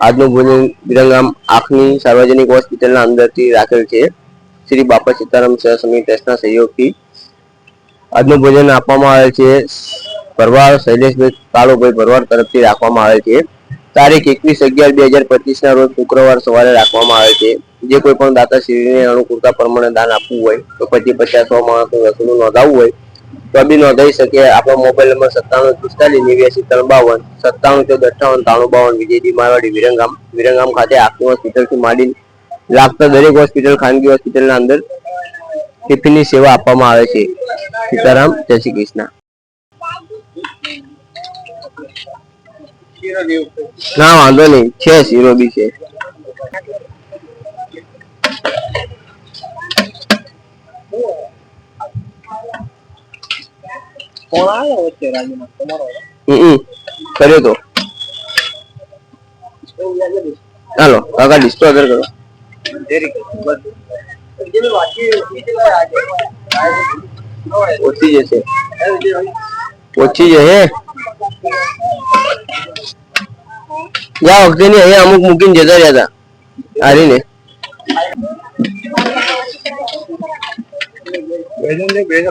આજનું ભોજન વિરંગામ આંખની સાર્વજનિક હોસ્પિટલના અંદરથી રાખેલ છે. શ્રી બાપા સીતારામ સેવા સમિતિ ટ્રસ્ટના સહયોગથી આજનું ભોજન આપવામાં આવેલ છે. ભરવાડ શૈલેષભાઈ કાળુભાઈ ભરવાડ તરફથી રાખવામાં આવેલ છે. તારીખ એકવીસ અગિયાર બે હજાર પચીસ ના રોજ શુક્રવાર સવારે રાખવામાં આવે છે. જે કોઈ પણ દાતાશ્રીને અનુકૂળતા પ્રમાણે દાન આપવું હોય, તો પછી પચાસ સો માણસનું નોંધાવવું હોય બી નોંધાઈ શકે આપણો મોબાઈલ નંબર સત્તાણું પિસ્તાલીસ નેવ્યાસી ત્રણ બાવન સત્તાણું ચૌદ અઠાવન ત્રાણું બાવન, વિજયજી મારવાડી, વિરંગામ વિરંગામ ખાતે આખી હોસ્પિટલથી માંડી લાગતા દરેક હોસ્પિટલ, ખાનગી હોસ્પિટલના અંદર ટિફિનની સેવા આપવામાં આવે છે. સીતારામ, જય શ્રી કૃષ્ણ. ના, વાંધો નહીં. છે શીરો બી છે. ફોન આવ્યો વચ્ચે રાજુનો તમારો હમ કર્યો તો ચાલો કાકા ડિસ્કો આગળ કરો વેરી ગુડ જેની વાંચી આજે ઓછી જશે ઓછી જશે ગયા વખતે ની અહીંયા અમુક મૂકીને જતા રહ્યા હતા હારીને બેજન ને બેજન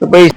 Please.